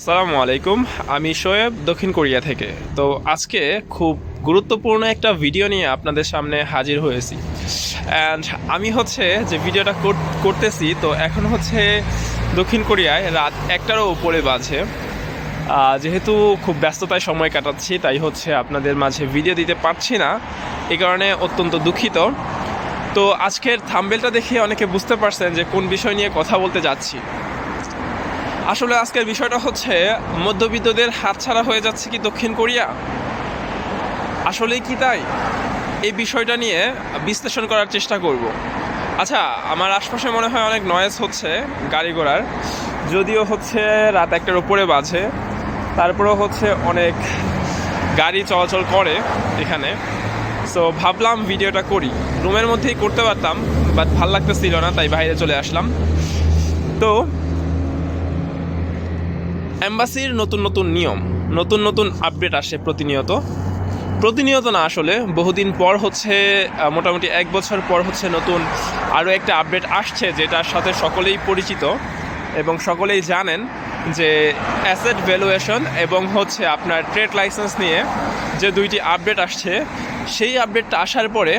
আসসালামু আলাইকুম, আমি শোয়েব দক্ষিণ কোরিয়া থেকে। তো আজকে খুব গুরুত্বপূর্ণ একটা ভিডিও নিয়ে আপনাদের সামনে হাজির হয়েছি। অ্যান্ড আমি হচ্ছে যে ভিডিওটা কর- করতেছি, তো এখন হচ্ছে দক্ষিণ কোরিয়ায় রাত একটারও উপরে বাজে। যেহেতু খুব ব্যস্ততায় সময় কাটাচ্ছি, তাই হচ্ছে আপনাদের মাঝে ভিডিও দিতে পারছি না। এ কারণে অত্যন্ত দুঃখিত। তো আজকের থাম্বেলটা দেখে অনেকে বুঝতে পারছেন যে কোন বিষয় নিয়ে কথা বলতে যাচ্ছি। আসলে আজকের বিষয়টা হচ্ছে, মধ্যবিত্তদের হাতছাড়া হয়ে যাচ্ছে কি দক্ষিণ কোরিয়া? আসলেই কি তাই? এই বিষয়টা নিয়ে বিশ্লেষণ করার চেষ্টা করব। আচ্ছা আমার আশপাশে মনে হয় অনেক নয়েজ হচ্ছে গাড়ি ঘোড়ার। যদিও হচ্ছে রাত একটার উপরে বাজে। তারপরেও হচ্ছে অনেক গাড়ি চলাচল করে এখানে। সো ভাবলাম ভিডিওটা করি। রুমের মধ্যেই করতে পারতাম বাট ভালো লাগতেছিল না, তাই বাইরে চলে আসলাম। তো অ্যাম্বাসির নতুন নতুন নিয়ম, নতুন নতুন আপডেট আসে প্রতিনিয়ত। প্রতিনিয়ত না আসলে, বহুদিন পর হচ্ছে মোটামুটি এক বছর পর হচ্ছে নতুন আরও একটা আপডেট আসছে যেটার সাথে সকলেই পরিচিত এবং সকলেই জানেন যে অ্যাসেট ভ্যালুয়েশন এবং হচ্ছে আপনার ট্রেড লাইসেন্স নিয়ে যে দুইটি আপডেট আসছে, সেই আপডেটটা আসার পরে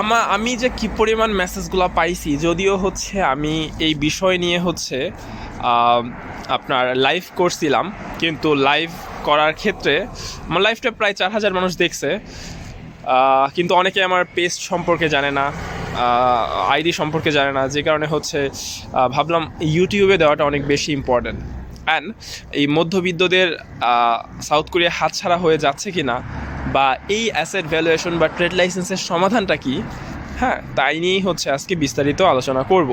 আমা, আমি যে কি পরিমাণ মেসেজগুলো পাইছি, যদিও হচ্ছে আমি এই বিষয় নিয়ে হচ্ছে আপনার লাইভ করছিলাম কিন্তু লাইভ করার ক্ষেত্রে আমার লাইভটা প্রায় চার হাজার মানুষ দেখছে। কিন্তু অনেকে আমার পেজ সম্পর্কে জানে না আইডি সম্পর্কে জানে না, যে কারণে হচ্ছে ভাবলাম ইউটিউবে দেওয়াটা অনেক বেশি ইম্পর্ট্যান্ট অ্যান্ড এই মধ্যবিত্তদের সাউথ কোরিয়া হাতছাড়া হয়ে যাচ্ছে কি না বা এই অ্যাসেট ভ্যালুয়েশন বা ট্রেড লাইসেন্সের সমাধানটা কি হ্যাঁ তাই নিয়েই হচ্ছে আজকে বিস্তারিত আলোচনা করব।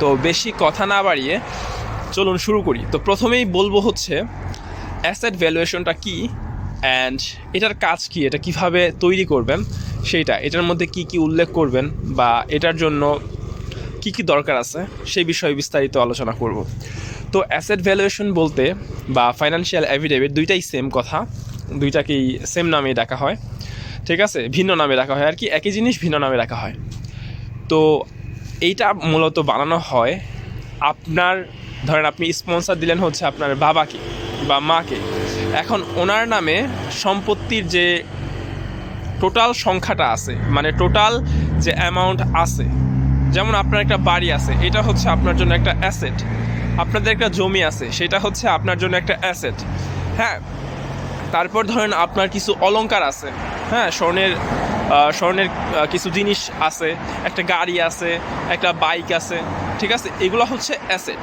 তো বেশি কথা না বাড়িয়ে চলুন শুরু করি। তো প্রথমেই বলব হচ্ছে অ্যাসেট ভ্যালুয়েশনটা কি অ্যান্ড এটার কাজ কি, এটা কীভাবে তৈরি করবেন সেইটা, এটার মধ্যে কি কি উল্লেখ করবেন বা এটার জন্য কি কি দরকার আছে সেই বিষয়ে বিস্তারিত আলোচনা করব। তো অ্যাসেট ভ্যালুয়েশন বলতে বা ফাইন্যান্সিয়াল অ্যাফিডেভিট দুইটাই সেম কথা, দুইটাকেই সেম নামে ডাকা হয়, ঠিক আছে? ভিন্ন নামে ডাকা হয়, আর কি একই জিনিস ভিন্ন নামে ডাকা হয়। তো এইটা মূলত বানানো হয় আপনার ধরেন আপনি স্পন্সর দিলেন হচ্ছে আপনার বাবাকে বা মাকে। এখন ওনার নামে সম্পত্তির যে টোটাল সংখ্যাটা আছে মানে টোটাল যে অ্যামাউন্ট আছে, যেমন আপনার একটা বাড়ি আছে, এটা হচ্ছে আপনার জন্য একটা অ্যাসেট আপনাদের একটা জমি আছে, সেটা হচ্ছে আপনার জন্য একটা অ্যাসেট হ্যাঁ তারপর ধরেন আপনার কিছু অলঙ্কার আছে হ্যাঁ স্বর্ণের স্বর্ণের কিছু জিনিস আছে, একটা গাড়ি আছে, একটা বাইক আছে, ঠিক আছে? এগুলো হচ্ছে অ্যাসেট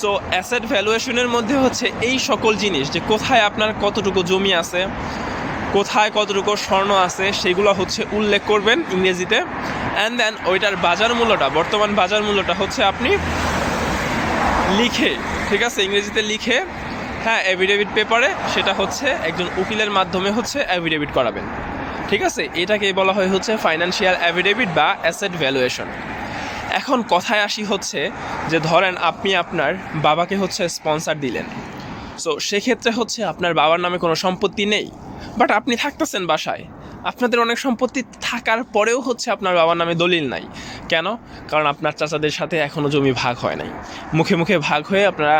সো অ্যাসেট ভ্যালুয়েশনের মধ্যে হচ্ছে এই সকল জিনিস যে কোথায় আপনার কতটুকু জমি আছে, কোথায় কতটুকু স্বর্ণ আছে, সেগুলো হচ্ছে উল্লেখ করবেন ইংরেজিতে। অ্যান্ড দেন ওইটার বাজার মূল্যটা, বর্তমান বাজার মূল্যটা হচ্ছে আপনি লিখে, ঠিক আছে, ইংরেজিতে লিখে হ্যাঁ অ্যাভিডেভিট পেপারে সেটা হচ্ছে একজন উকিলের মাধ্যমে হচ্ছে অ্যাভিডেভিট করাবেন। ঠিক আছে এটাকে বলা হয় হচ্ছে ফাইন্যান্সিয়াল অ্যাভিডেভিট বা অ্যাসেট ভ্যালুয়েশন এখন কথায় আসি হচ্ছে যে ধরেন আপনি আপনার বাবাকে হচ্ছে স্পন্সার দিলেন। সো সেক্ষেত্রে হচ্ছে আপনার বাবার নামে কোনো সম্পত্তি নেই বাট আপনি থাকতেছেন বাসায়। আপনাদের অনেক সম্পত্তি থাকার পরেও হচ্ছে আপনার বাবার নামে দলিল নাই। কেন? কারণ আপনার চাচাদের সাথে এখনও জমি ভাগ হয় নাই। মুখে মুখে ভাগ হয়ে আপনারা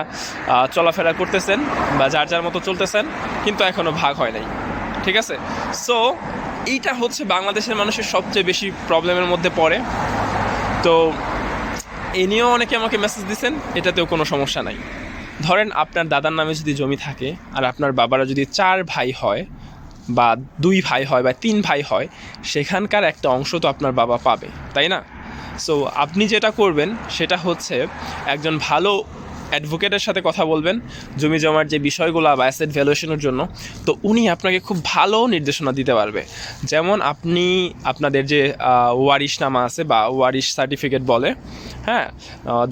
চলাফেরা করতেছেন বা যার যার মতো চলতেছেন, কিন্তু এখনও ভাগ হয় নাই। ঠিক আছে? সো এইটা হচ্ছে বাংলাদেশের মানুষের সবচেয়ে বেশি প্রবলেমের মধ্যে পড়ে। তো এ নিয়েও অনেকে আমাকে মেসেজ দিচ্ছেন এটাতেও কোনো সমস্যা নাই। ধরেন আপনার দাদার নামে যদি জমি থাকে আর আপনার বাবারা যদি চার ভাই হয় বা দুই ভাই হয় বা তিন ভাই হয়, সেখানকার একটা অংশ তো আপনার বাবা পাবে, তাই না? সো আপনি যেটা করবেন, সেটা হচ্ছে একজন ভালো অ্যাডভোকেটের সাথে কথা বলবেন জমি জমার যে বিষয়গুলো বা অ্যাসেট ভ্যালুয়েশনের জন্য, তো উনি আপনাকে খুব ভালো নির্দেশনা দিতে পারবে। যেমন আপনি আপনাদের যে ওয়ারিশ নামা আছে বা ওয়ারিশ সার্টিফিকেট বলে হ্যাঁ?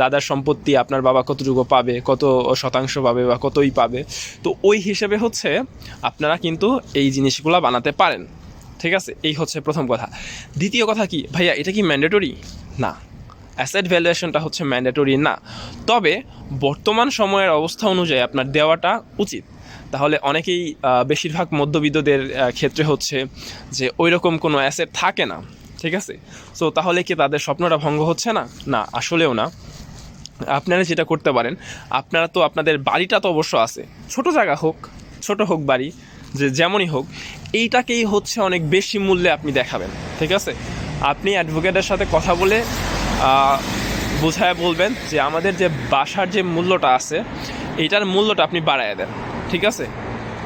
দাদার সম্পত্তি আপনার বাবা কতটুকু পাবে, কত শতাংশ পাবে বা কতই পাবে, তো ওই হিসেবে হচ্ছে আপনারা কিন্তু এই জিনিসগুলো বানাতে পারেন। ঠিক আছে? এই হচ্ছে প্রথম কথা। দ্বিতীয় কথা কি? ভাইয়া, এটা কি ম্যান্ডেটরি না। অ্যাসেট ভ্যালুয়েশনটা হচ্ছে ম্যান্ডেটরি না। তবে বর্তমান সময়ের অবস্থা অনুযায়ী আপনার দেওয়াটা উচিত। তাহলে অনেকেই বেশিরভাগ মধ্যবিত্তদের ক্ষেত্রে হচ্ছে যে ওই রকম কোনো অ্যাসেট থাকে না, ঠিক আছে? সো তাহলে কি তাদের স্বপ্নটা ভঙ্গ হচ্ছে না? না, আসলেও না। আপনারা যেটা করতে পারেন, আপনারা তো আপনাদের বাড়িটা তো অবশ্য আছে। ছোট জায়গা হোক, ছোট হোক বাড়ি, যে যেমনই হোক, এইটাকেই হচ্ছে অনেক বেশি মূল্যে আপনি দেখাবেন, ঠিক আছে? আপনি অ্যাডভোকেটের সাথে কথা বলে বোঝায় বলবেন যে আমাদের যে বাসার যে মূল্যটা আছে এইটার মূল্যটা আপনি বাড়ায় দেন, ঠিক আছে?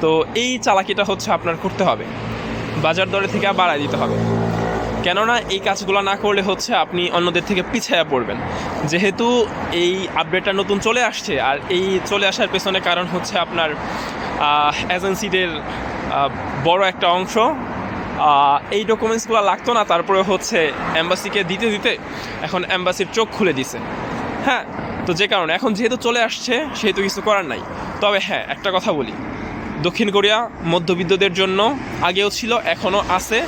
তো এই চালাকিটা হচ্ছে আপনার করতে হবে, বাজার দরে থেকে বাড়ায় দিতে হবে। কেননা এই কাজগুলো না করলে হচ্ছে আপনি অন্যদের থেকে পিছিয়ে পড়বেন। যেহেতু এই আপডেটটা নতুন চলে আসছে, আর এই চলে আসার পেছনে কারণ হচ্ছে আপনার এজেন্সিদের বড় একটা অংশ এই ডকুমেন্টসগুলো লাগতো না, তারপরে হচ্ছে অ্যাম্বাসিকে দিতে দিতে এখন অ্যাম্বাসির চোখ খুলে দিছে। হ্যাঁ তো যে কারণে এখন যেহেতু চলে আসছে, সেহেতু কিছু করার নাই। তবে হ্যাঁ একটা কথা বলি। দক্ষিণ কোরিয়া মধ্যবিত্তদের জন্য আগেও ছিল এখনও আছে,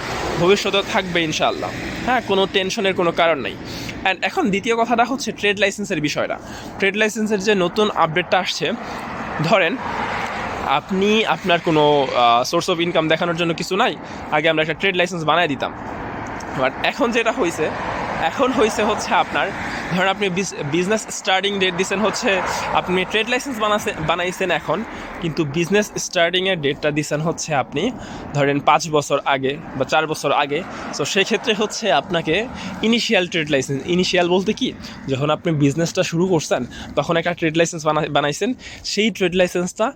ভবিষ্যতে থাকবে ইনশাআল্লাহ। হ্যাঁ কোনো টেনশনের কোনো কারণ নেই। অ্যান্ড এখন দ্বিতীয় কথাটা হচ্ছে ট্রেড লাইসেন্সের বিষয়টা। ট্রেড লাইসেন্সের যে নতুন আপডেটটা আসছে, ধরেন আপনি আপনার কোনো সোর্স অফ ইনকাম দেখানোর জন্য কিছু নাই? আগে আমরা একটা ট্রেড লাইসেন্স বানিয়ে দিতাম। বাট এখন যেটা হয়েছে এখন হয়েছে হচ্ছে আপনার, ধরেন আপনি বিজনেস স্টার্টিং ডেট দিচ্ছেন হচ্ছে, আপনি ট্রেড লাইসেন্স বানাছে, বানাইছেন এখন, কিন্তু বিজনেস স্টার্টিংয়ের ডেটটা দিচ্ছেন হচ্ছে আপনি, ধরেন পাঁচ বছর আগে বা চার বছর আগে। সো সেক্ষেত্রে হচ্ছে আপনাকে ইনিশিয়াল ট্রেড লাইসেন্স ইনিশিয়াল বলতে কি, যখন আপনি বিজনেসটা শুরু করছেন, তখন একটা ট্রেড লাইসেন্স বানাইছেন, সেই ট্রেড লাইসেন্সটা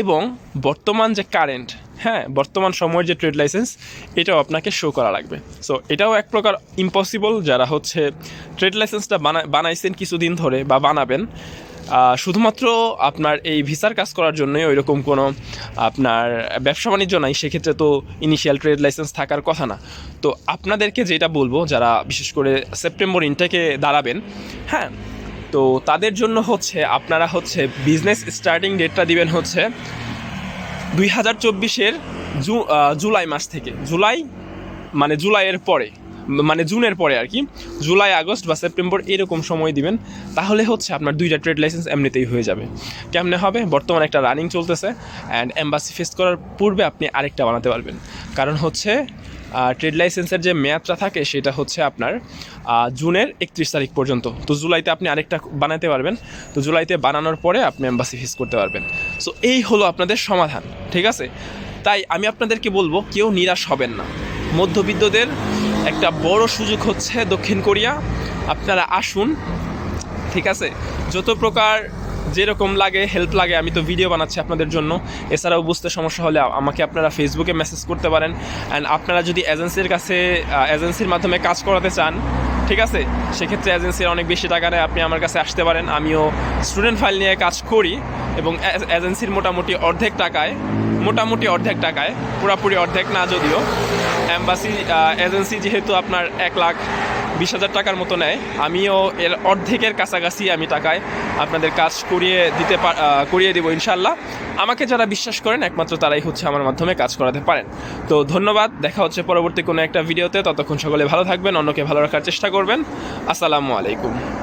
এবং বর্তমান যে কারেন্ট হ্যাঁ বর্তমান সময়ের যে ট্রেড লাইসেন্স এটাও আপনাকে শো করা লাগবে। সো এটাও এক প্রকার ইম্পসিবল যারা হচ্ছে ট্রেড লাইসেন্সটা বানা, বানাইছেন কিছুদিন ধরে বা বানাবেন শুধুমাত্র আপনার এই ভিসার কাজ করার জন্যই ওই রকম কোনো আপনার ব্যবসা বাণিজ্য নাই, সেক্ষেত্রে তো ইনিশিয়াল ট্রেড লাইসেন্স থাকার কথা না। তো আপনাদেরকে যেটা বলব, যারা বিশেষ করে সেপ্টেম্বর ইনটেকে দাঁড়াবেন হ্যাঁ তো তাদের জন্য হচ্ছে আপনারা হচ্ছে বিজনেস স্টার্টিং ডেটটা দিবেন হচ্ছে দুই হাজার চব্বিশের জু জুলাই মাস থেকে। জুলাই মানে জুলাইয়ের পরে মানে জুনের পরে আর কি। জুলাই, আগস্ট বা সেপ্টেম্বর এরকম সময় দিবেন। তাহলে হচ্ছে আপনার দুইটা ট্রেড লাইসেন্স এমনিতেই হয়ে যাবে। কেমনে হবে? বর্তমানে একটা রানিং চলতেছে অ্যান্ড এম্বাসি ফেস করার পূর্বে আপনি আরেকটা বানাতে পারবেন। কারণ হচ্ছে ট্রেড লাইসেন্সের যে মেয়াদটা থাকে, সেটা হচ্ছে আপনার জুনের একত্রিশ তারিখ পর্যন্ত। তো জুলাইতে আপনি আরেকটা বানাতে পারবেন। তো জুলাইতে বানানোর পরে আপনি এম্বাসি ফেস করতে পারবেন। সো এই হলো আপনাদের সমাধান, ঠিক আছে? তাই আমি আপনাদেরকে বলব, কেউ নিরাশ হবেন না। মধ্যবিত্তদের একটা বড় সুযোগ হচ্ছে দক্ষিণ কোরিয়া। আপনারা আসুন, ঠিক আছে? যত প্রকার যেরকম লাগে হেল্প লাগে, আমি তো ভিডিও বানাচ্ছি আপনাদের জন্য। এছাড়াও বুঝতে সমস্যা হলে আমাকে আপনারা ফেসবুকে মেসেজ করতে পারেন। অ্যান্ড আপনারা যদি এজেন্সির কাছে এজেন্সির মাধ্যমে কাজ করাতে চান, ঠিক আছে? সেক্ষেত্রে এজেন্সির অনেক বেশি টাকা নেয়, আপনি আমার কাছে আসতে পারেন। আমিও স্টুডেন্ট ফাইল নিয়ে কাজ করি এবং এজেন্সির মোটামুটি অর্ধেক টাকায়, মোটামুটি অর্ধেক টাকায়, পুরাপুরি অর্ধেক না যদিও অ্যাম্বাসি এজেন্সি যেহেতু আপনার এক লাখ বিশ হাজার টাকার মতো নেয়, আমিও এর অর্ধেকের কাছাকাছি আমি টাকায় আপনাদের কাজ করিয়ে দিতে করিয়ে দেবো ইনশাল্লাহ আমাকে যারা বিশ্বাস করেন, একমাত্র তারাই হচ্ছে আমার মাধ্যমে কাজ করাতে পারেন। তো ধন্যবাদ, দেখা হচ্ছে পরবর্তী কোনো একটা ভিডিওতে। ততক্ষণ সকলে ভালো থাকবেন, অন্যকে ভালো রাখার চেষ্টা করবেন। আসসালামু আলাইকুম।